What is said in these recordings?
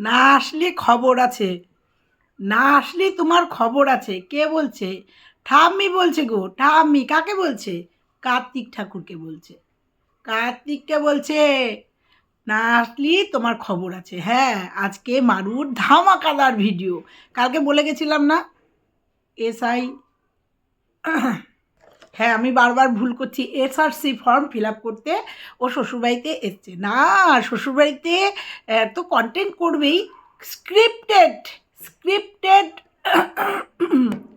না আসলে খবর আছে। না আসলে তোমার খবর আছে। কে বলছে? ঠাম্মি বলছে গো। ঠাম্মি, কাকে বলছে? কার্তিক ঠাকুরকে বলছে। কার্তিককে বলছে? না আসলি তোমার খবর আছে। হ্যাঁ আজকে মারুর ধামাকাদার ভিডিও। কালকে বলে গেছিলাম না? এসআই হ্যাঁ আমি বারবার ভুল করছি। এসআরসি ফর্ম ফিল আপ করতে ও শ্বশুরবাড়িতে এসছে। না, শ্বশুরবাড়িতে তো কন্টেন্ট করবেই। স্ক্রিপ্টেড স্ক্রিপ্টেড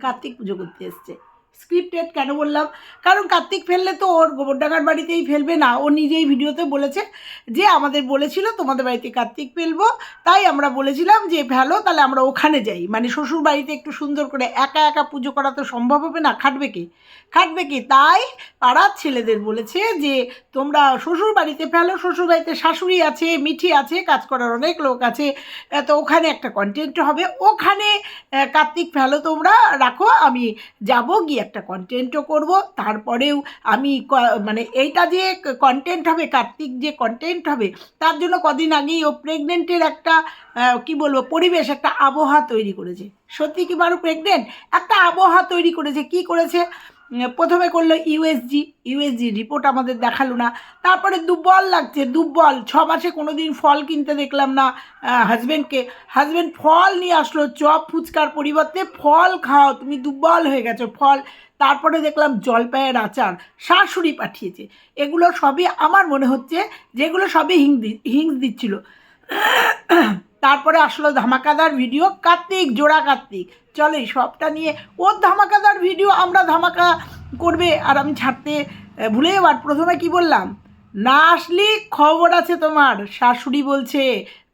কার্তিক পুজো করতে এসছে। স্ক্রিপ্টেড কেন বললাম? কারণ কার্তিক ফেললে তো ওর গোবরডাঙ্গার বাড়িতেই ফেলবে না। ও নিজেই ভিডিওতে বলেছে যে আমাদের বলেছিল তোমাদের বাড়িতে কার্তিক ফেলব। তাই আমরা বলেছিলাম যে ফেলো, তাহলে আমরা ওখানে যাই। মানে শ্বশুর বাড়িতে একটু সুন্দর করে একা একা পুজো করা তো সম্ভব হবে না, খাটবে কি? খাটবে কি? তাই পাড়ার ছেলেদের বলেছে যে তোমরা শ্বশুর বাড়িতে ফেলো, শ্বশুর বাড়িতে শাশুড়ি আছে, মিঠি আছে, কাজ করার অনেক লোক আছে। তো ওখানে একটা কন্টেন্ট হবে। ওখানে কার্তিক ফেলো তোমরা, রাখো, আমি যাব গিয়ে একটা কন্টেন্টও করব, তারপরেও আমি মানে এইটা যে কন্টেন্ট হবে, কার্তিক যে কন্টেন্ট হবে, তার জন্য কদিন আগেই ও প্রেগনেন্টের একটা কি বলব, পরিবেশ, একটা আবহাওয়া তৈরি করেছে। সত্যি কি বারো প্রেগনেন্ট একটা আবহাওয়া তৈরি করেছে। কি করেছে? প্রথমে করল ইউএসজি ইউএসজি রিপোর্ট আমাদের দেখাল না। তারপরে দুর্বল লাগছে, দুর্বল। ছ মাসে কোনো দিন ফল কিনতে দেখলাম না হাজব্যান্ডকে হাজব্যান্ড ফল নিয়ে আসলো, চপ, ফুচকার পরিবর্তে ফল খাও, তুমি দুর্বল হয়ে গেছো ফল। তারপরে দেখলাম জলপাইয়ের আচার, শাশুড়ি পাঠিয়েছে। এগুলো সবই আমার মনে হচ্ছে, যেগুলো সবই হিং হিংস দিচ্ছিল। তারপরে আসলো ধামাকাদার ভিডিও কার্তিক, জোড়া কার্তিক। চলে সবটা নিয়ে ওর ধামাকাদার ভিডিও আমরা ধামাকা করবে আর আমি ছাড়তে ভুলে যাবার প্রথমে কি বললাম? না আসলি খবর আছে তোমার, শাশুড়ি বলছে।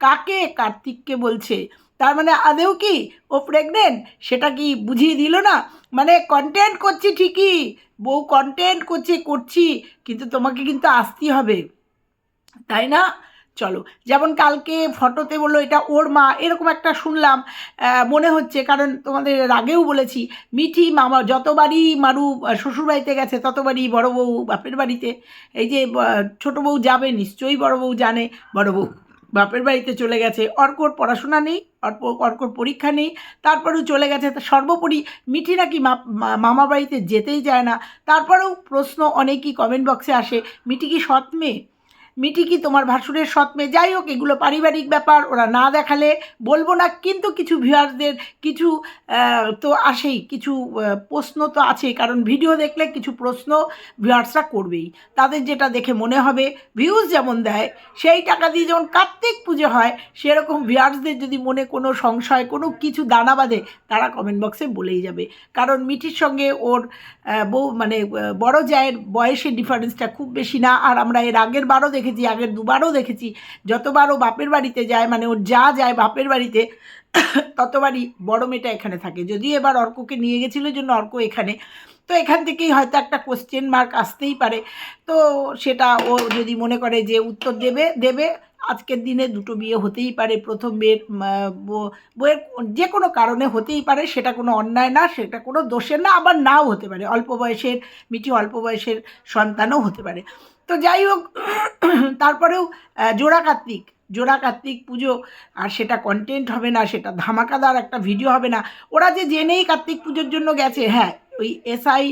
কাকে? কার্তিককে বলছে। তার মানে আদেও কি ও প্রেগনেন্ট সেটা কি বুঝিয়ে দিল না? মানে কন্টেন্ট করছি ঠিকই, বউ কন্টেন্ট করছে, করছি, কিন্তু তোমাকে কিন্তু আসতেই হবে। তাই না? চলো। যেমন কালকে ফটোতে বলল এটা ওর মা, এরকম একটা শুনলাম মনে হচ্ছে, কারণ তোমাদের আগেও বলেছি, মিঠি মামা যতবারই মারু শ্বশুরবাড়িতে গেছে, ততবারই বড় বউ বাপের বাড়িতে। এই যে ছোটো বউ যাবে, নিশ্চয়ই বড় বউ জানে, বড় বউ বাপের বাড়িতে চলে গেছে। অর্কর পড়াশোনা নেই, অর্ক, অর্কর পরীক্ষা নেই, তারপরেও চলে গেছে। সর্বোপরি মিঠি নাকি মামা বাড়িতে যেতেই চায় না। তারপরেও প্রশ্ন অনেকই কমেন্ট বক্সে আসে, মিঠি কি সৎ মেয়ে? মিঠি কি তোমার ভাসুরের সৎ মেয়ে? যাই হোক, এগুলো পারিবারিক ব্যাপার, ওরা না দেখালে বলব না, কিন্তু কিছু ভিউয়ারদের কিছু তো আসেই, কিছু প্রশ্ন তো আছেই, কারণ ভিডিও দেখলে কিছু প্রশ্ন ভিউয়ার্সরা করবেই। তাদের যেটা দেখে মনে হবে, ভিউজ যেমন দেয়, সেই টাকা দিয়ে যেমন কার্তিক পুজো হয়, সেরকম ভিউয়ার্সদের যদি মনে কোনো সংশয়, কোনো কিছু দানা বাঁধে, তারা কমেন্ট বক্সে বলেই যাবে। কারণ মিঠির সঙ্গে ওর বউ মানে বড় জায়ের বয়সের ডিফারেন্সটা খুব বেশি না, আর আমরা এর আগের বারও দেখেছি আগে দুবারও দেখেছি। যতবারও বাপের বাড়িতে যায় মানে ওর যা যায় বাপের বাড়িতে, ততবারই বড় মেয়েটা এখানে থাকে। যদি এবার অর্ককে নিয়ে গেছিল জন্য অর্ক এখানে তো এখান থেকেই হয়তো একটা কোশ্চেন মার্ক আসতেই পারে। তো সেটা ও যদি মনে করে যে উত্তর দেবে দেবে আজকের দিনে দুটো বিয়ে হতেই পারে প্রথম বিয়ের আহ, যে কোনো কারণে হতেই পারে সেটা কোনো অন্যায় না সেটা কোনো দোষের না আবার নাও হতে পারে। অল্প বয়সের মিঠি অল্প বয়সের সন্তানও হতে পারে। তো যাই হোক তারপরেও জোড়া কার্তিক জোড়া কার্তিক পুজো আর সেটা কন্টেন্ট হবে না সেটা ধামাকাদার একটা ভিডিও হবে না। ওরা যে জেনেই কার্তিক পুজোর জন্য গেছে হ্যাঁ ওই এসআই,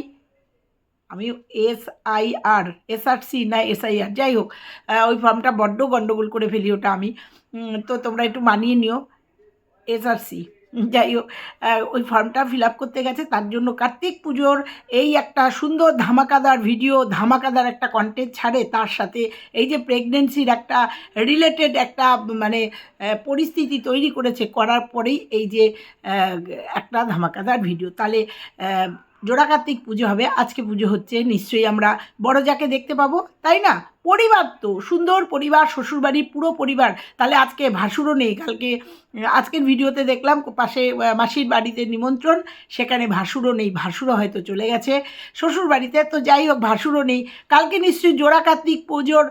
আমি S I R S R C না এস আই আর যাই হোক ওই ফর্মটা বড্ড গণ্ডগোল করে ফেলি ওটা আমি। তো তোমরা একটু মানিয়ে নিও এস আর সি যাই হোক ওই ফর্মটা ফিল আপ করতে গেছে, তার জন্য কার্তিক পুজোর এই একটা সুন্দর ধামাকাদার ভিডিও ধামাকাদার একটা কন্টেন্ট ছাড়ে, তার সাথে এই যে প্রেগনেন্সির একটা রিলেটেড একটা মানে পরিস্থিতি তৈরি করেছে, করার পরেই এই যে একটা ধামাকাদার ভিডিও তাহলে আহ, জোড়া কার্তিক পুজো হবে। আজকে পুজো হচ্ছে নিশ্চয়ই আমরা বড় যাকে দেখতে পাবো তাই না? পরিবার তো, সুন্দর পরিবার শ্বশুরবাড়ির পুরো পরিবার। তাহলে আজকে ভাসুরও নেই, কালকে, আজকের ভিডিওতে দেখলাম পাশে মাসির বাড়িতে নিমন্ত্রণ, সেখানে ভাসুরও নেই, ভাসুরও হয়তো চলে গেছে শ্বশুর বাড়িতে তো যাই হোক, ভাসুরও নেই। কালকে নিশ্চয়ই জোড়া কার্তিক পুজোর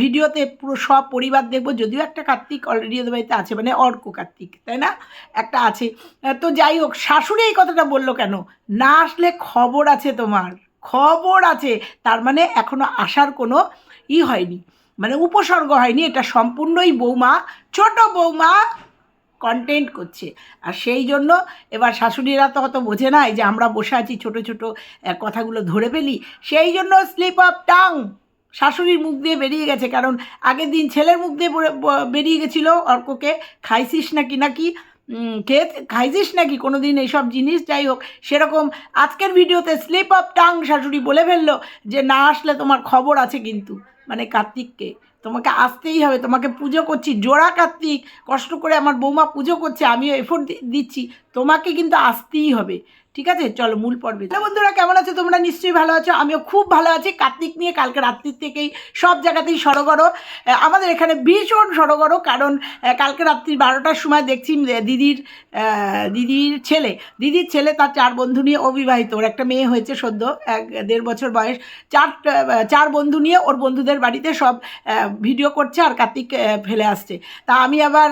ভিডিওতে পুরো সব পরিবার দেখব, যদিও একটা কার্তিক অলরেডি ওদের বাড়িতে আছে মানে অর্ক কার্তিক, তাই না? একটা আছে। তো যাই হোক, শাশুড়ি এই কথাটা বলল কেন? না আসলে খবর আছে তোমার, খবর আছে। তার মানে এখনও আসার কোনো ই হয়নি। মানে উপসর্গ হয়নি, এটা সম্পূর্ণই বৌমা, ছোট বৌমা কন্টেন্ট করছে। আর সেই জন্য এবার শাশুড়িরা তো অত বোঝে নাই যে আমরা বসে আছি ছোট ছোট কথাগুলো ধরে ফেলি। সেই জন্য স্লিপ অফ টাং শাশুড়ির মুখ দিয়ে বেরিয়ে গেছে। কারণ আগের দিন ছেলের মুখ দিয়ে বেরিয়ে গেছিল অর্ককে, খাইছিস নাকি নাকি? খেয়ে খাইছিস নাকি? কোনো দিন এইসব জিনিস? যাই হোক, সেরকম আজকের ভিডিওতে স্লিপ অফ টাং শাশুড়ি বলে ফেলল যে, না আসলে তোমার খবর আছে কিন্তু। মানে কার্তিককে। তোমাকে আসতেই হবে, তোমাকে পুজো করছি। জোড়া কার্তিক, কষ্ট করে আমার বৌমা পুজো করছে, আমিও এফোর্ট দিচ্ছি। তোমাকে কিন্তু আসতেই হবে। ঠিক আছে? চলো, মূল পর্বে। বন্ধুরা, কেমন আছো? তোমরা নিশ্চয়ই ভালো আছো। আমিও খুব ভালো আছি। কার্তিক নিয়ে কালকে রাত্রির থেকেই সব জায়গাতেই সড়গড় আমাদের এখানে ভীষণ সড়গড় কারণ কালকে রাত্রি বারোটার সময় দেখছি দিদির দিদির ছেলে দিদির ছেলে তার চার বন্ধু নিয়ে অবিবাহিত। ওর একটা মেয়ে হয়েছে সদ্য, এক, দেড় বছর বয়স। চার চার বন্ধু নিয়ে ওর বন্ধুদের বাড়িতে সব ভিডিও করছে আর কার্তিক ফেলে আসছে। তা আমি আবার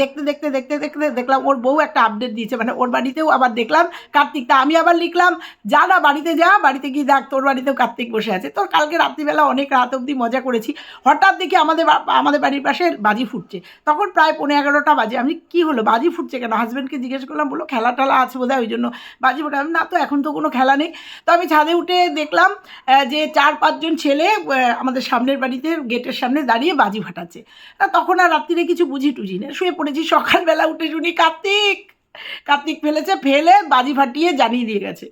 দেখতে দেখতে দেখতে দেখতে, দেখলাম ওর বউ একটা আপডেট দিয়েছে। মানে ওর বাড়িতেও আবার দেখলাম কার্তিক তা আমি আবার লিখলাম যা না বাড়িতে যা বাড়িতে গিয়ে দেখ তোর বাড়িতেও কার্তিক বসে আছে। তোর কালকে রাত্রিবেলা অনেক রাত অবধি মজা করেছি। হঠাৎ দেখি আমাদের আমাদের বাড়ির পাশে বাজি ফুটছে। তখন প্রায় পনেরো এগারোটা বাজে। আমি কি হলো? বাজি ফুটছে কেন? হাজব্যান্ডকে জিজ্ঞেস করলাম বলো খেলা টেলা আছে বোধহয়? ওই জন্য বাজি ফুটে আমি, না তো এখন তো কোনো খেলা নেই। তো আমি ছাদে উঠে দেখলাম যে চার পাঁচজন ছেলে আমাদের সামনের বাড়িতে গেটের সামনে দাঁড়িয়ে বাজি ফাটাচ্ছে। তা তখন আর রাত্রিরে কিছু বুঝি টুঝি না শুয়ে পড়েছি সকালবেলা উঠে শুনি কার্তিক কার্তিক ফেলেছে, ফেলে বাজি ফাটিয়ে জানিয়ে দিয়ে গেছে।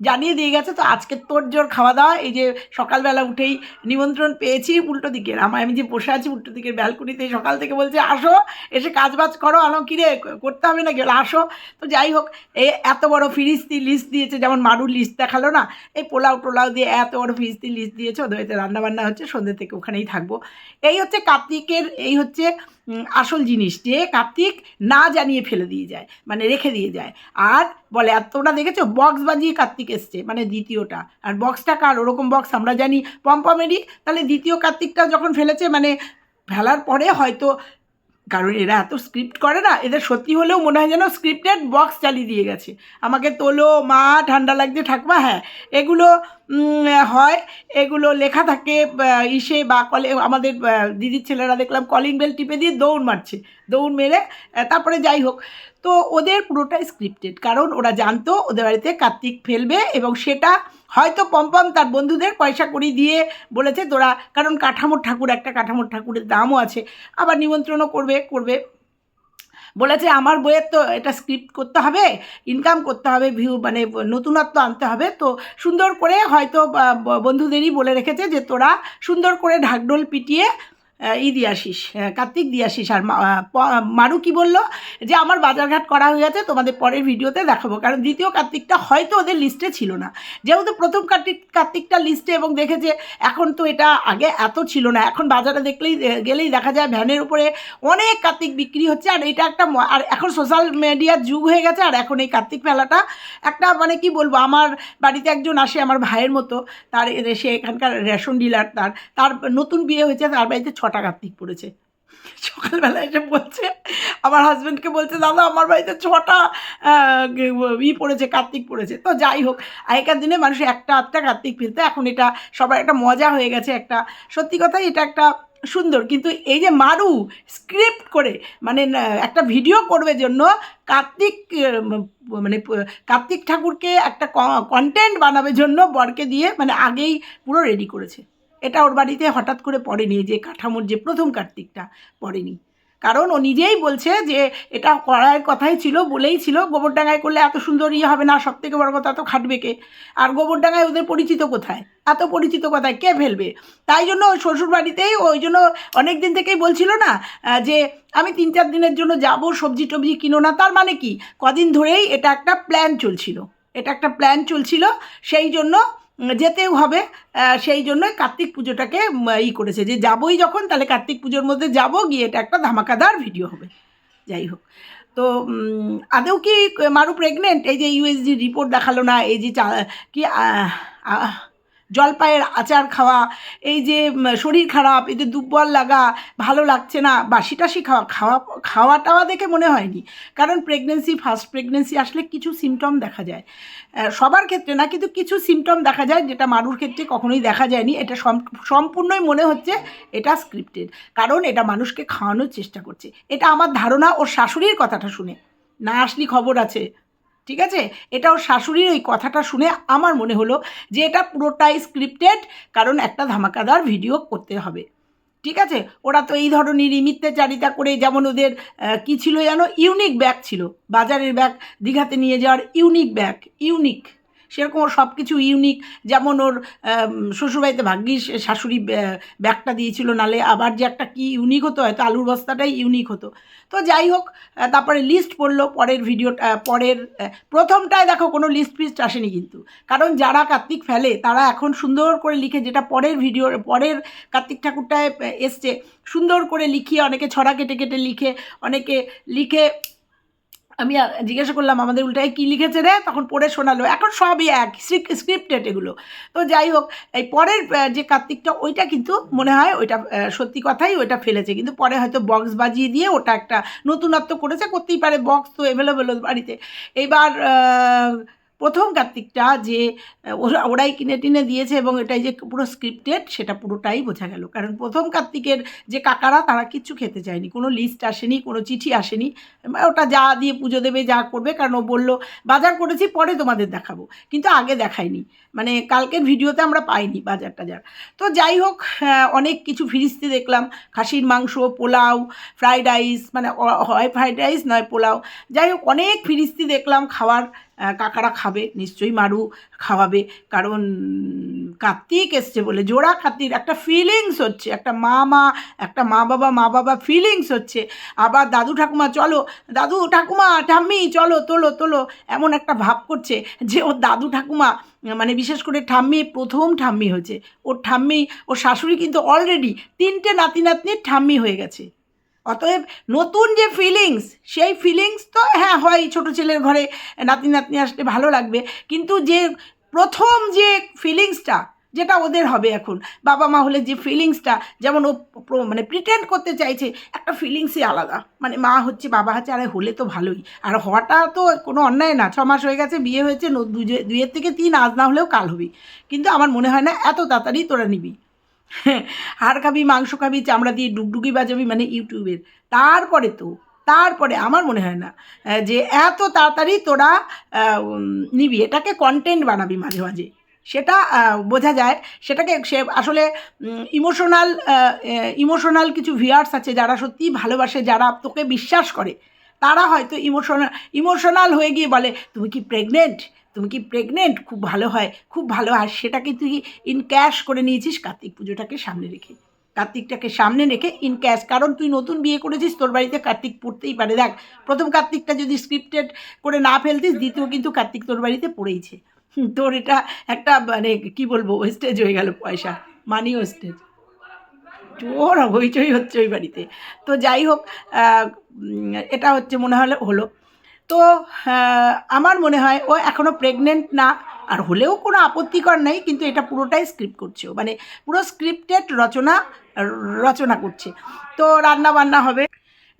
জানিয়ে দিয়ে গেছে, তো আজকে তোর জোর খাওয়া দাওয়া এই যে সকালবেলা উঠেই নিমন্ত্রণ পেয়েছি উল্টো দিকের আমার আমি যে বসে আছি উল্টো দিকের ব্যালকনিতে, সকাল থেকে বলছে, আসো, এসে কাজ বাজ করো আলো কিরে করতে হবে না গেল আসো। তো যাই হোক এই এত বড় ফিরিস্তি লিস্ট দিয়েছে, যেমন মারুর লিস্ট দেখাল না, এই পোলাও টোলাও দিয়ে এত বড় ফিরিস্তি লিস্ট দিয়েছে, ওদের বাড়িতে রান্নাবান্না হচ্ছে, সন্ধ্যে থেকে ওখানেই থাকব। এই হচ্ছে কার্তিকের, এই হচ্ছে আসল জিনিস যে কার্তিক না জানিয়ে ফেলে দিয়ে যায় মানে রেখে দিয়ে যায়। আর বলে, আর তোমরা দেখেছ, বক্স বাজিয়ে কার্তিক এসছে মানে দ্বিতীয়টা। আর বক্সটা কার? ওরকম বক্স আমরা জানি পম্পমেরই তাহলে দ্বিতীয় কার্তিকটা যখন ফেলেছে মানে ফেলার পরে হয়তো কারণ এরা এত স্ক্রিপ্ট করে না, এদের সত্যি হলেও মনে হয় যেন স্ক্রিপ্টেড বক্স চালিয়ে দিয়ে গেছে। আমাকে তোলো, মা, ঠান্ডা লাগছে, ঠাকমা হ্যাঁ এগুলো হয়। এগুলো লেখা থাকে ইসে বা কলে, আমাদের দিদির ছেলেরা দেখলাম কলিং বেল টিপে দিয়ে দৌড় মারছে। দৌড় মেরে তারপরে যাই হোক। তো ওদের পুরোটাই স্ক্রিপ্টেড কারণ ওরা জানতো ওদের বাড়িতে কার্তিক ফেলবে এবং সেটা হয়তো পম্পম তার বন্ধুদের পয়সা করি দিয়ে বলেছে, তোরা কারণ কাঠামোর ঠাকুর, একটা কাঠামোর ঠাকুরের দামও আছে। আবার নিমন্ত্রণও করবে করবে। বলেছে আমার বইয়ের তো এটা স্ক্রিপ্ট করতে হবে ইনকাম করতে হবে ভিউ মানে নতুনত্ব আনতে হবে, তো সুন্দর করে হয়তো বন্ধুদেরই বলে রেখেছে যে তোরা সুন্দর করে ঢাকডোল পিটিয়ে ই দিয়ে আসিস কার্তিক দিয়ে আসিস। আর মারু কি বলল? যে আমার বাজারঘাট করা হয়ে গেছে, তোমাদের পরের ভিডিওতে দেখাবো। কারণ দ্বিতীয় কার্তিকটা হয়তো ওদের লিস্টে ছিল না। যেহেতু প্রথম কার্তিক, কার্তিকটা লিস্টে এবং দেখেছে, এখন তো এটা আগে এত ছিল না। এখন বাজারে দেখলেই গেলেই দেখা যায় ভ্যানের উপরে অনেক কার্তিক বিক্রি হচ্ছে। আর এটা একটা আর এখন সোশ্যাল মিডিয়ার যুগ হয়ে গেছে, আর এখন এই কার্তিক মেলাটা একটা মানে কি বলব, আমার বাড়িতে একজন আসে, আমার ভাইয়ের মতো। তার সে এখানকার রেশন ডিলার তার তার নতুন বিয়ে হয়েছে, তার বাড়িতে ছটা কার্তিক পড়েছে। সকালবেলা এসে বলছে, আমার হাজব্যান্ডকে বলছে, দাদা, আমার বাড়িতে ছটা ই পড়েছে, কার্তিক পড়েছে। তো যাই হোক, আগেকার দিনে মানুষ একটা আধটা কার্তিক ফেলতে এখন এটা সবার একটা মজা হয়ে গেছে একটা। সত্যি কথাই এটা একটা সুন্দর, কিন্তু এই যে মারু স্ক্রিপ্ট করে মানে একটা ভিডিও করবে জন্য কার্তিক মানে কার্তিক ঠাকুরকে একটা কন্টেন্ট বানাবে জন্য বরকে দিয়ে মানে আগেই পুরো রেডি করেছে। এটা ওর বাড়িতে হঠাৎ করে পড়েনি, যে কাঠামোর যে প্রথম কার্তিকটা পড়েনি। কারণ ও নিজেই বলছে যে এটা করার কথাই ছিল, বলেই ছিল, গোবরডাঙ্গায় করলে এত সুন্দর ইয়ে হবে না সব থেকে বড় কথা তো খাটবে কে? আর গোবরডাঙ্গায় ওদের পরিচিত কোথায়? এত পরিচিত কোথায়? কে ফেলবে? তাই জন্য শ্বশুর বাড়িতেই ওই জন্য অনেক দিন থেকেই বলছিল না যে আমি তিন চার দিনের জন্য যাব, সবজি টবজি কিনো না, তার মানে কি? কদিন ধরেই এটা একটা প্ল্যান চলছিল। এটা একটা প্ল্যান চলছিল, সেই জন্য যেতেও হবে সেই জন্য কার্তিক পুজোটাকে ই করেছে। যে যাবই যখন, তাহলে কার্তিক পুজোর মধ্যে যাব, গিয়ে এটা একটা ধামাকাদার ভিডিও হবে। যাই হোক। তো আদৌ কি মারু প্রেগনেন্ট এই যে ইউএসজি রিপোর্ট দেখাল না, এই যে কি জলপাইয়ের আচার খাওয়া, এই যে শরীর খারাপ এই যে দুর্বল লাগা, ভালো লাগছে না বাসি টাসি খাওয়া খাওয়া খাওয়া টাওয়া দেখে মনে হয়নি। কারণ প্রেগনেন্সি ফার্স্ট প্রেগনেন্সি আসলে কিছু সিমটম দেখা যায়। সবার ক্ষেত্রে না, কিন্তু কিছু সিমটম দেখা যায় যেটা মানুষ ক্ষেত্রে কখনোই দেখা যায়নি। এটা সম্পূর্ণই মনে হচ্ছে এটা স্ক্রিপ্টেড কারণ এটা মানুষকে খাওয়ানোর চেষ্টা করছে। এটা আমার ধারণা, ওর শাশুড়ির কথাটা শুনে। না আসলি খবর আছে। ঠিক আছে? এটাও শাশুড়ির ওই কথাটা শুনে আমার মনে হলো যে এটা পুরোটাই স্ক্রিপ্টেড কারণ একটা ধামাকাদার ভিডিও করতে হবে। ঠিক আছে? ওরা তো এই ধরনের মিথ্যাচারিতা করে যেমন ওদের কি ছিল যেন? ইউনিক ব্যাগ ছিল। বাজারের ব্যাগ, দীঘাতে নিয়ে যাওয়ার ইউনিক ব্যাগ, ইউনিক। সেরকম ওর সব কিছু ইউনিক যেমন ওর শ্বশুরবাড়িতে ভাগ্যিস শাশুড়ি ব্যাগটা দিয়েছিল, নালে আবার যে একটা কি ইউনিক হতো, হয়তো আলুর বস্তাটাই ইউনিক হতো। তো যাই হোক তারপরে লিস্ট পড়ল, পরের ভিডিওটা পরের প্রথমটায় দেখো কোনো লিস্ট ফিস্ট আসেনি কিন্তু। কারণ যারা কার্তিক ফেলে, তারা এখন সুন্দর করে লিখে, যেটা পরের ভিডিও পরের কার্তিক ঠাকুরটায় এসছে, সুন্দর করে লিখিয়ে অনেকে ছড়া কেটে কেটে লিখে, অনেকে লিখে আমি জিজ্ঞাসা করলাম আমাদের উল্টায় কী লিখেছে রে? তখন পড়ে শোনালো এখন সবই এক স্ক্রিপ্টেড এগুলো। তো যাই হোক এই পরের যে কার্তিকটা ওইটা কিন্তু মনে হয় ওইটা সত্যি কথাই ওইটা ফেলেছে। কিন্তু পরে হয়তো বক্স বাজিয়ে দিয়ে ওটা একটা নতুনত্ব করেছে করতেই পারে বক্স তো এভেলেবেল বাড়িতে। এইবার আহ, প্রথম কার্তিকটা যে ওরা, ওরাই কিনে টিনে দিয়েছে এবং এটাই যে পুরো স্ক্রিপ্টেড সেটা পুরোটাই বোঝা গেল। কারণ প্রথম কার্তিকের যে কাকারা, তারা কিচ্ছু খেতে চায়নি। কোনো লিস্ট আসেনি, কোনো চিঠি আসেনি। ওটা যা দিয়ে পুজো দেবে, যা করবে, কারণ ও বলল, বাজার করেছি, পরে তোমাদের দেখাবো। কিন্তু আগে দেখায়নি। মানে কালকের ভিডিওতে আমরা পাইনি বাজার টাজার। তো যাই হোক অনেক কিছু ফিরিস্তি দেখলাম। খাসির মাংস, পোলাও ফ্রাইড রাইস মানে হয় ফ্রাইড রাইস নয় পোলাও। যাই হোক, অনেক ফিরিস্তি দেখলাম খাওয়ার। কাকারা খাবে, নিশ্চয়ই মারু খাওয়াবে। কারণ কার্তিক এসছে বলে, জোড়া খাতির একটা ফিলিংস হচ্ছে, একটা মা মা একটা মা বাবা মা বাবা ফিলিংস হচ্ছে। আবার দাদু ঠাকুমা, চলো, দাদু ঠাকুমা, ঠাম্মি, চলো, তোলো তোলো, এমন একটা ভাব করছে যে ওর দাদু ঠাকুমা মানে বিশেষ করে ঠাম্মি, প্রথম ঠাম্মি হয়েছে। ওর ঠাম্মি, ওর শাশুড়ি কিন্তু অলরেডি তিনটে নাতি নাতনির ঠাম্মি হয়ে গেছে। অতএব নতুন যে ফিলিংস সেই ফিলিংস তো হ্যাঁ হয় ছোট ছেলের ঘরে নাতি, নাতনি আসলে ভালো লাগবে। কিন্তু যে প্রথম যে ফিলিংসটা যেটা ওদের হবে এখন, বাবা মা হলে যে ফিলিংসটা যেমন ও মানে প্রিটেন্ড করতে চাইছে, একটা ফিলিংসই আলাদা। মানে মা হচ্ছে বাবা হচ্ছে, আরে হলে তো ভালোই। আর হওয়াটা তো কোনো অন্যায় না, ছ মাস হয়ে গেছে, বিয়ে হয়েছে দুইয়ের থেকে তিন, আজ না হলেও কাল হবি। কিন্তু আমার মনে হয় না, এত তাড়াতাড়ি তোরা নিবি। হাড় খাবি মাংস খাবি চামড়া দিয়ে ডুগডুগি বাজাবি মানে ইউটিউবের। তারপরে তো, তারপরে আমার মনে হয় না যে এত তাড়াতাড়ি তোরা নিবি, এটাকে কন্টেন্ট বানাবি মাঝে মাঝে। সেটা বোঝা যায়, সেটাকে সে আসলে ইমোশনাল ইমোশনাল কিছু ভিউয়ার্স আছে যারা সত্যিই ভালোবাসে, যারা তোকে বিশ্বাস করে। তারা হয়তো ইমোশনাল ইমোশনাল হয়ে গিয়ে বলে, তুমি কি প্রেগনেন্ট তুমি কি প্রেগনেন্ট খুব ভালো হয়, খুব ভালো হয়। সেটাকে তুই ইন ক্যাশ করে নিয়েছিস কার্তিক পুজোটাকে সামনে রেখে। কার্তিকটাকে সামনে রেখে ইন ক্যাশ কারণ তুই নতুন বিয়ে করেছিস, তোর বাড়িতে কার্তিক পড়তেই পারে। দেখ, প্রথম কার্তিকটা যদি স্ক্রিপ্টেড করে না ফেলতিস, দ্বিতীয় কিন্তু কার্তিক তোর বাড়িতে পড়েইছে। তোর এটা একটা মানে কি বলব ওয়েস্টেজ হয়ে গেল পয়সা মানি ওয়েস্টেজ জোর হইচই হচ্ছে ওই বাড়িতে। তো যাই হোক এটা হচ্ছে মনে হলে, হলো। তো আহ, আমার মনে হয় ও এখনও প্রেগনেন্ট না। আর হলেও কোনো আপত্তিকর নেই কিন্তু এটা পুরোটাই স্ক্রিপ্ট করছে মানে পুরো স্ক্রিপ্টেড রচনা রচনা করছে। তো রান্না বান্না হবে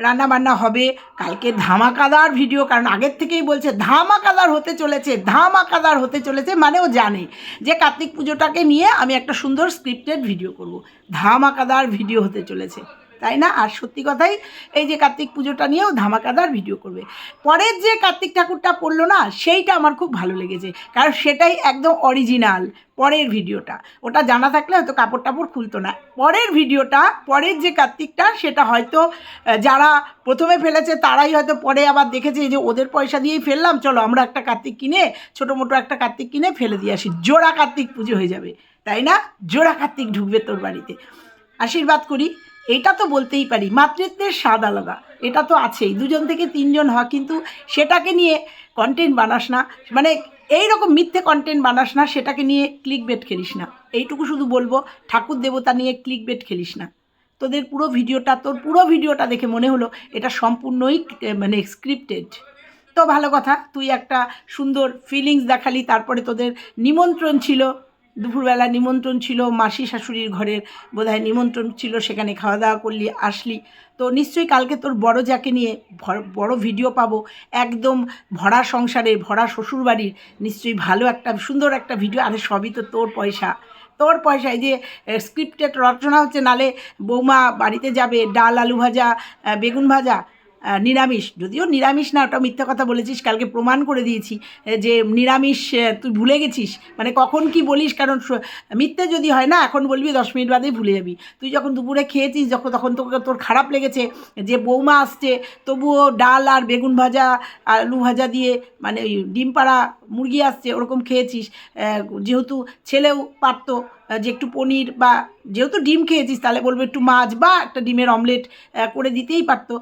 রান্না বান্না হবে। কালকে ধামাকাদার ভিডিও কারণ আগের থেকেই বলছে ধামাকাদার হতে চলেছে ধামাকাদার হতে চলেছে মানে ও জানে যে কার্তিক পুজোটাকে নিয়ে আমি একটা সুন্দর স্ক্রিপ্টেড ভিডিও করব। ধামাকাদার ভিডিও হতে চলেছে। তাই না? আর সত্যি কথাই এই যে কার্তিক পুজোটা নিয়েও ধামাকাদার ভিডিও করবে। পরের যে কার্তিক ঠাকুরটা পড়ল না, সেইটা আমার খুব ভালো লেগেছে। কারণ সেটাই একদম অরিজিনাল পরের ভিডিওটা। ওটা জানা থাকলে হয়তো কাপড় টাপড় খুলতো না। পরের ভিডিওটা, পরের যে কার্তিকটা, সেটা হয়তো যারা প্রথমে ফেলেছে, তারাই হয়তো পরে আবার দেখেছে যে ওদের পয়সা দিয়েই ফেললাম, চলো আমরা একটা কার্তিক কিনে ছোটো মোটো একটা কার্তিক কিনে ফেলে দিয়ে আসি। জোড়া কার্তিক পুজো হয়ে যাবে। তাই না? জোড়া কার্তিক ঢুকবে তোর বাড়িতে। আশীর্বাদ করি। এটা তো বলতেই পারি, মাতৃত্বের স্বাদ আলাদা, এটা তো আছেই, দুজন থেকে তিনজন হয় কিন্তু সেটাকে নিয়ে কন্টেন্ট বানাস না মানে এই রকম মিথ্যে কন্টেন্ট বানাস না, সেটাকে নিয়ে ক্লিক বেট খেলিস না, এইটুকু শুধু বলব, ঠাকুর দেবতা নিয়ে ক্লিক বেট খেলিস না, তোদের পুরো ভিডিওটা, তোর পুরো ভিডিওটা দেখে মনে হলো, এটা সম্পূর্ণই মানে স্ক্রিপ্টেড তো ভালো কথা, তুই একটা সুন্দর ফিলিংস দেখালি, তারপরে তোদের নিমন্ত্রণ ছিল দুপুরবেলা নিমন্ত্রণ ছিল, মাসি শাশুড়ির ঘরের বোধহয় নিমন্ত্রণ ছিল, সেখানে খাওয়া দাওয়া করলি, আসলি। তো নিশ্চয়ই কালকে তোর বড় যাকে নিয়ে বড় ভিডিও পাবো, একদম ভরা সংসারে, ভরা শ্বশুরবাড়ির, নিশ্চয়ই ভালো একটা, সুন্দর একটা ভিডিও, আরে সবই তো তোর পয়সা। তোর পয়সা, এই যে স্ক্রিপ্টেড রচনা হচ্ছে, নালে বৌমা বাড়িতে যাবে, ডাল, আলু ভাজা বেগুন ভাজা নিরামিষ। যদিও নিরামিষ না, ওটা মিথ্যা কথা বলেছিস, কালকে প্রমাণ করে দিয়েছি যে নিরামিষ তুই ভুলে গেছিস। মানে কখন কি বলিস, কারণ মিথ্যে যদি হয় না, এখন বলবি দশ মিনিট বাদেই ভুলে যাবি। তুই যখন দুপুরে খেয়েছিস, যখন, তখন তোকে, তোর খারাপ লেগেছে, যে বৌমা আসছে, তবুও ডাল আর বেগুন ভাজা, আলু ভাজা দিয়ে মানে ওই ডিম পাড়া মুরগি আসছে, ওরকম খেয়েছিস যেহেতু ছেলেও পারতো যে একটু পনির বা যেহেতু ডিম খেয়েছিস, তাহলে বলব একটু মাছ বা একটা ডিমের অমলেট করে দিতেই পারতো।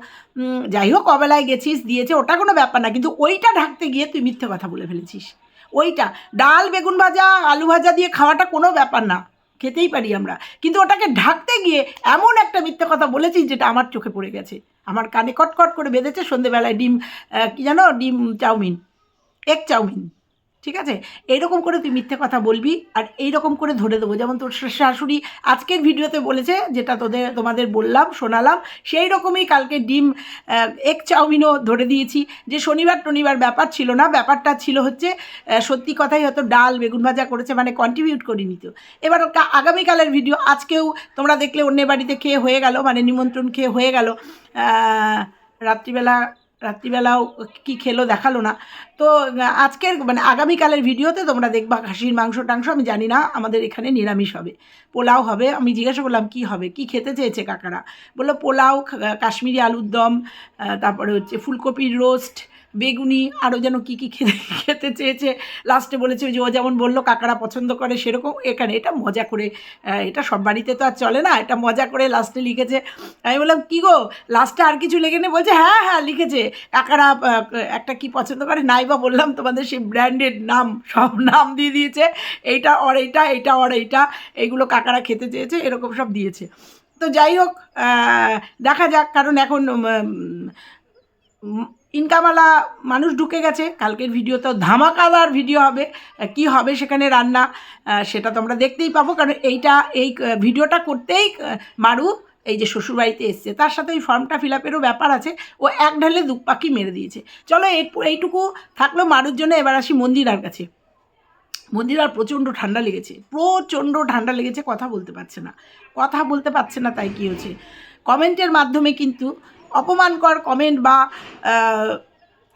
যাই হোক, অবেলায় গেছিস, দিয়েছে, ওটা কোনো ব্যাপার না, কিন্তু ওইটা ঢাকতে গিয়ে তুই মিথ্যে কথা বলে ফেলেছিস। ওইটা, ডাল, বেগুন ভাজা, আলু ভাজা দিয়ে খাওয়াটা কোনো ব্যাপার না, খেতেই পারি আমরা। কিন্তু ওটাকে ঢাকতে গিয়ে এমন একটা মিথ্যে কথা বলেছিস, যেটা আমার চোখে পড়ে গেছে। আমার কানে কটকট করে বেঁধেছে, সন্ধেবেলায় ডিম কী জানো, ডিম চাউমিন এগ চাউমিন। ঠিক আছে? এইরকম করে তুই মিথ্যে কথা বলবি আর এইরকম করে ধরে দেবো। যেমন তোর শাশুড়ি আজকের ভিডিওতে বলেছে, যেটা তোদের, তোমাদের বললাম, শোনালাম, সেই রকমই কালকে ডিম এগ চাউমিনও ধরে দিয়েছি। যে শনিবার টনিবার ব্যাপার ছিল না, ব্যাপারটা ছিল হচ্ছে সত্যি কথাই হয়তো ডাল, বেগুন ভাজা করেছে মানে কন্ট্রিবিউট করিনি তো। এবার আগামীকালের ভিডিও, আজকেও তোমরা দেখলে অন্যের বাড়িতে খেয়ে হয়ে গেল মানে নিমন্ত্রণ খেয়ে হয়ে গেল। রাত্রিবেলা রাত্রিবেলাও কি খেলো দেখাল না। তো, আজকের মানে আগামীকালের ভিডিওতে তোমরা দেখবা খাসির মাংস টাংস, আমি জানি না, আমাদের এখানে নিরামিষ হবে। পোলাও হবে, আমি জিজ্ঞাসা করলাম, কি হবে? কি খেতে চেয়েছে কাকারা? বলল, পোলাও কাশ্মীরি আলুর দম তারপরে হচ্ছে ফুলকপির রোস্ট বেগুনি আরও যেন কী কী খেতে খেতে চেয়েছে। লাস্টে বলেছে যে, ও যেমন বলল কাকারা পছন্দ করে সেরকম এখানে। এটা মজা করে এটা সব বাড়িতে তো আর চলে না, এটা মজা করে লাস্টে লিখেছে। আমি বললাম, কী গো লাস্টে আর কিছু লেগে নেই বলছে হ্যাঁ হ্যাঁ লিখেছে। কাকারা একটা কি পছন্দ করে? নাই বা বললাম, তোমাদের সেই ব্র্যান্ডেড নাম, সব নাম দিয়ে দিয়েছে। এইটা অর এইটা এইটা অর এইটা, এইগুলো কাকারা খেতে চেয়েছে, এরকম সব দিয়েছে। তো যাই হোক দেখা যাক, কারণ এখন ইনকামওয়ালা মানুষ ঢুকে গেছে। কালকের ভিডিও তো ধামাকাদার ভিডিও হবে। কি হবে সেখানে রান্না? সেটা তোমরা দেখতেই পাবো। কারণ এইটা, এই ভিডিওটা করতেই মারু এই যে শ্বশুরবাড়িতে এসছে। তার সাথে ওই ফর্মটা ফিল আপেরও ব্যাপার আছে। ও এক ঢালে দু পাখি মেরে দিয়েছে। চলো এইটুকু থাকল মারুর জন্য। এবার আসি মন্দিরার কাছে। মন্দিরার প্রচণ্ড ঠান্ডা লেগেছে। প্রচণ্ড ঠান্ডা লেগেছে, কথা বলতে পারছে না। কথা বলতে পারছে না, তাই কী হচ্ছে? কমেন্টের মাধ্যমে কিন্তু অপমানকর কমেন্ট বা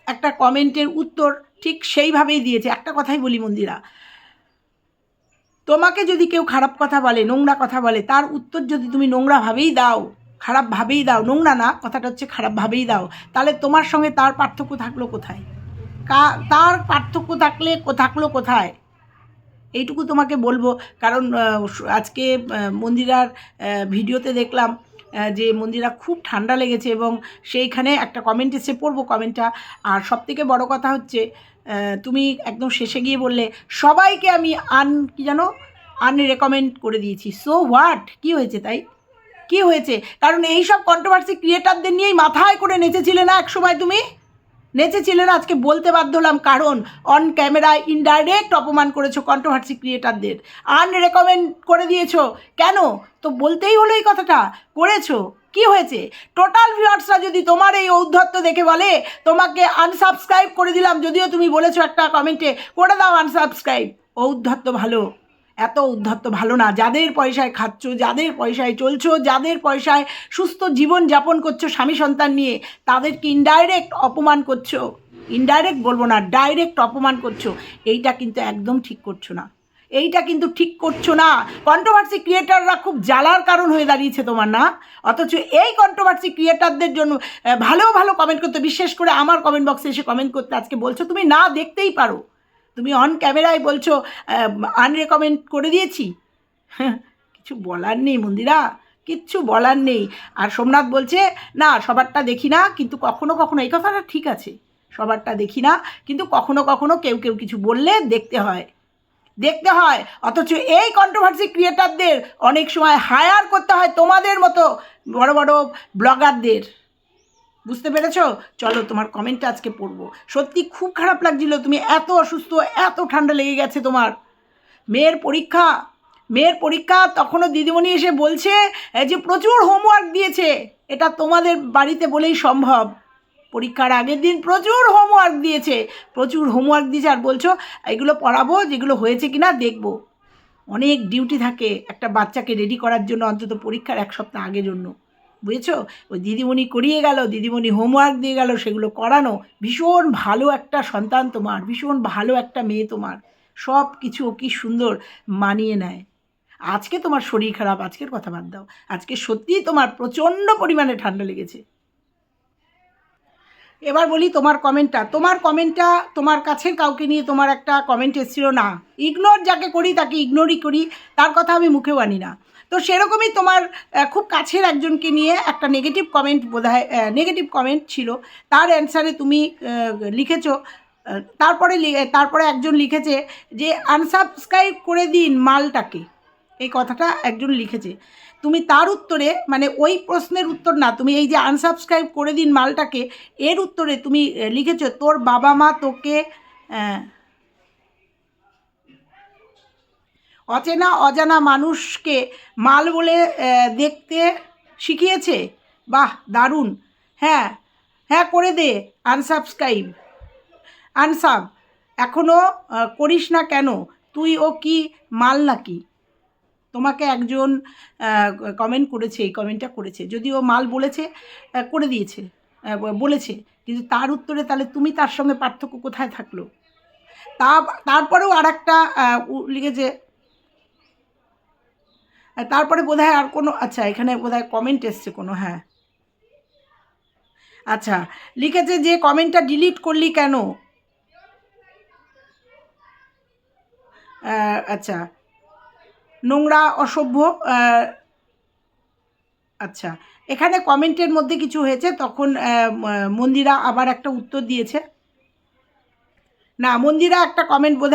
একটা কমেন্টের উত্তর ঠিক সেইভাবেই দিয়েছে। একটা কথাই বলি মন্দিরা, তোমাকে যদি কেউ খারাপ কথা বলে, নোংরা কথা বলে, তার উত্তর যদি তুমি নোংরাভাবেই দাও খারাপভাবেই দাও, নোংরা না, কথাটা হচ্ছে খারাপভাবেই দাও, তাহলে তোমার সঙ্গে তার পার্থক্য থাকল কোথায়? কা, তার পার্থক্য থাকলে, থাকল কোথায়? এইটুকু তোমাকে বলব, কারণ আজকে মন্দিরার ভিডিওতে দেখলাম যে মন্দিরা খুব ঠান্ডা লেগেছে এবং সেইখানে একটা কমেন্ট এসে পড়ব কমেন্টটা আর সব থেকে বড়ো কথা হচ্ছে তুমি একদম শেষে গিয়ে বললে, সবাইকে আমি আন কি জানো? আন রেকমেন্ড করে দিয়েছি। সো হোয়াট কি হয়েছে তাই? কি হয়েছে? কারণ এইসব কন্ট্রোভার্সি ক্রিয়েটারদের নিয়েই মাথায় করে নেচেছিলে না এক সময় তুমি? নেচেছিলে না আজকে বলতে বাধ্য হলাম, কারণ অন ক্যামেরায় ইনডাইরেক্ট অপমান করেছ কন্ট্রোভার্সি ক্রিয়েটারদের আনরেকমেন্ড করে দিয়েছ। কেন? তো বলতেই হলো এই কথাটা। করেছ। কি হয়েছে? টোটাল ভিউয়ার্সরা যদি তোমার এই ঔদ্ধত্য দেখে বলে, তোমাকে আনসাবস্ক্রাইব করে দিলাম, যদিও তুমি বলেছ একটা কমেন্টে করে দাও আনসাবস্ক্রাইব ঔদ্ধত্য ভালো। এত উদ্ধত্ত ভালো না। যাদের পয়সায় খাচ্ছ, যাদের পয়সায় চলছো, যাদের পয়সায় সুস্থ জীবন যাপন করছ স্বামী সন্তান নিয়ে, তাদেরকে ইনডাইরেক্ট অপমান করছ। ইনডাইরেক্ট বলব না ডাইরেক্ট অপমান করছ। এইটা কিন্তু একদম ঠিক করছ না। এইটা কিন্তু ঠিক করছ না। কন্ট্রোভার্সি ক্রিয়েটাররা খুব জ্বালার কারণ হয়ে দাঁড়িয়েছে তোমার না? অথচ এই কন্ট্রোভার্সি ক্রিয়েটারদের জন্য ভালো ভালো কমেন্ট করতে, বিশেষ করে আমার কমেন্ট বক্সে এসে কমেন্ট করতে আজকে বলছো, তুমি না দেখতেই পারো। তুমি অন ক্যামেরায় বলছো আনরেকমেন্ড করে দিয়েছি? কিছু বলার নেই মন্দিরা, কিচ্ছু বলার নেই। আর সোমনাথ বলছে, না, সবারটা দেখি না, কিন্তু কখনো কখনো এই কথাটা ঠিক আছে, সবারটা দেখি না, কিন্তু কখনো কখনো কেউ কেউ কিছু বললে দেখতে হয়। দেখতে হয়, অথচ এই কন্ট্রোভার্সি ক্রিয়েটারদের অনেক সময় হায়ার করতে হয় তোমাদের মতো বড় বড় ব্লগারদের বুঝতে পেরেছ? চলো তোমার কমেন্টটা আজকে পড়ব। সত্যি খুব খারাপ লাগছিল, তুমি এত অসুস্থ, এত ঠান্ডা লেগে গেছে তোমার। মেয়ের পরীক্ষা মেয়ের পরীক্ষা, তখনও দিদিমণি এসে বলছে যে প্রচুর হোমওয়ার্ক দিয়েছে, এটা তোমাদের বাড়িতে বলেই সম্ভব। পরীক্ষার আগের দিন প্রচুর হোমওয়ার্ক দিয়েছে, প্রচুর হোমওয়ার্ক দিয়েছে, আর বলছো, এগুলো পড়াবো, যেগুলো হয়েছে কি না দেখব। অনেক ডিউটি থাকে একটা বাচ্চাকে রেডি করার জন্য, অন্তত পরীক্ষার এক সপ্তাহ আগের জন্য। বুঝেছ? ওই দিদিমণি করিয়ে গেল, দিদিমণি হোমওয়ার্ক দিয়ে গেল, সেগুলো করানো ভীষণ ভালো একটা সন্তান তোমার, ভীষণ ভালো একটা মেয়ে তোমার। সব কিছু কি সুন্দর মানিয়ে নেয়। আজকে তোমার শরীর খারাপ, আজকের কথা বাদ দাও। আজকে সত্যিই তোমার প্রচণ্ড পরিমাণে ঠান্ডা লেগেছে। এবার বলি তোমার কমেন্টটা তোমার কমেন্টটা তোমার কাছের কাউকে নিয়ে তোমার একটা কমেন্ট এসেছিল, না ইগনোর যাকে করি তাকে ইগনোরই করি, তার কথা আমি মুখেও আনি না। তো সেরকমই তোমার খুব কাছের একজনকে নিয়ে একটা নেগেটিভ কমেন্ট বোধ হয় নেগেটিভ কমেন্ট ছিল। তার অ্যান্সারে তুমি লিখেছো তারপরে তারপরে একজন লিখেছে যে আনসাবস্ক্রাইব করে দিন মালটাকে। এই কথাটা একজন লিখেছে। তুমি তার উত্তরে মানে ওই প্রশ্নের উত্তর না, তুমি এই যে আনসাবস্ক্রাইব করে দিন মালটাকে, এর উত্তরে তুমি লিখেছো, তোর বাবা মা তোকে অচেনা অজানা মানুষকে মাল বলে দেখতে শিখিয়েছে? বাহ, দারুণ। হ্যাঁ হ্যাঁ করে দে, আনসাবস্ক্রাইব। আনসাব এখনও করিস না কেন? তুই ও কি মাল নাকি? তোমাকে একজন কমেন্ট করেছে, এই কমেন্টটা করেছে। যদি ও মাল বলেছে করে দিয়েছে বলেছে। কিন্তু তার উত্তরে তাহলে তুমি তার সঙ্গে পার্থক্য কোথায় থাকল? তা, তারপরেও আর একটা লিখেছে তারপরে বোধহয় আর কোনো আচ্ছা এখানে বোধহয় কমেন্ট এসছে কোনো হ্যাঁ। আচ্ছা লিখেছে যে কমেন্টটা ডিলিট করলি কেন? আচ্ছা। নোংরা, অসভ্য আচ্ছা। এখানে কমেন্টের মধ্যে কিছু হয়েছে, তখন মন্দিরা আবার একটা উত্তর দিয়েছে। না, মন্দিরা একটা কমেন্ট বোধ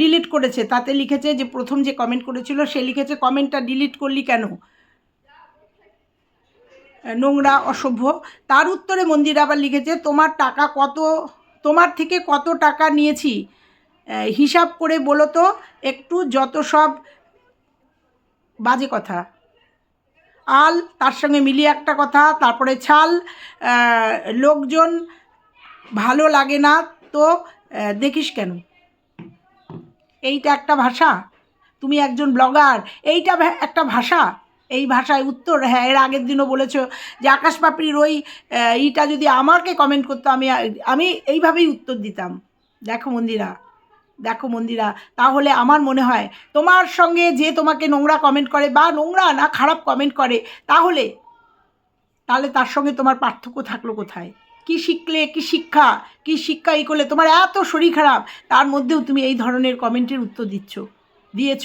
ডিলিট করেছে। তাতে লিখেছে যে, প্রথম যে কমেন্ট করেছিল, সে লিখেছে কমেন্টটা ডিলিট করলি কেন? নোংরা, অসভ্য। তার উত্তরে মন্দিরা আবার লিখেছে, তোমার টাকা কত, তোমার থেকে কত টাকা নিয়েছি? হিসাব করে বলো তো, একটু যত সব বাজে কথা। আল, তার সঙ্গে মিলিয়ে একটা কথা, তারপরে ছাল লোকজন, ভালো লাগে না তো দেখিস কেন? এইটা একটা ভাষা। তুমি একজন ব্লগার, এইটা একটা ভাষা। এই ভাষায় উত্তর হ্যাঁ এর আগের দিনও বলেছ যে আকাশ পাপড়ির ওই ইটা যদি আমাকে কমেন্ট করতো, আমি আমি এইভাবেই উত্তর দিতাম। দেখো মন্দিরা দেখো মন্দিরা, তাহলে আমার মনে হয় তোমার সঙ্গে যে তোমাকে নোংরা কমেন্ট করে বা নোংরা না খারাপ কমেন্ট করে, তাহলে তাহলে তার সঙ্গে তোমার পার্থক্য থাকল কোথায়? কি শিখলে, কি শিক্ষা কি শিক্ষা এই করলে তোমার এত শরীর খারাপ, তার মধ্যেও তুমি এই ধরনের কমেন্টের উত্তর দিচ্ছ, দিয়েছ।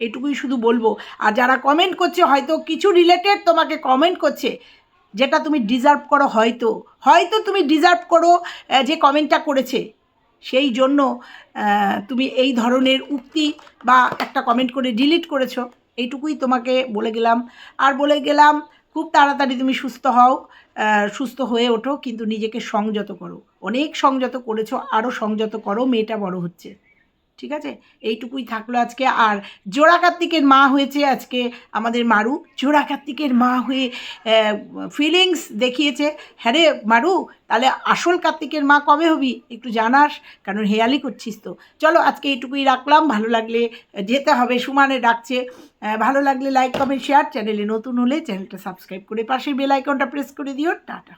এটুকুই শুধু বলব। আর যারা কমেন্ট করছে, হয়তো কিছু রিলেটেড তোমাকে কমেন্ট করছে, যেটা তুমি ডিজার্ভ করো হয়তো। হয়তো তুমি ডিজার্ভ করো যে কমেন্টটা করেছে। সেই জন্য তুমি এই ধরনের উক্তি বা একটা কমেন্ট করে ডিলিট করেছ। এইটুকুই তোমাকে বলে গেলাম। আর বলে গেলাম, খুব তাড়াতাড়ি তুমি সুস্থ হও। সুস্থ হয়ে ওঠো, কিন্তু নিজেকে সংযত করো। অনেক সংযত করেছ আরও সংযত করো, মেয়েটা বড় হচ্ছে। ঠিক আছে? এইটুকুই থাকল আজকে। আর জোড়া কার্তিকের মা হয়েছে আজকে আমাদের মারু। জোড়া কার্তিকের মা হয়ে ফিলিংস দেখিয়েছে। হ্যাঁ রে মারু, তাহলে আসল কার্তিকের মা কবে হবি? একটু জানাস, কারণ হেয়ালি করছিস তো। চলো আজকে এইটুকুই রাখলাম। ভালো লাগলে যেতে হবে, সুমানে ডাকছে। ভালো লাগলে লাইক কমেন্ট শেয়ার চ্যানেলে নতুন হলে চ্যানেলটা সাবস্ক্রাইব করে পাশে বেল আইকনটা প্রেস করে দিও। টাটা।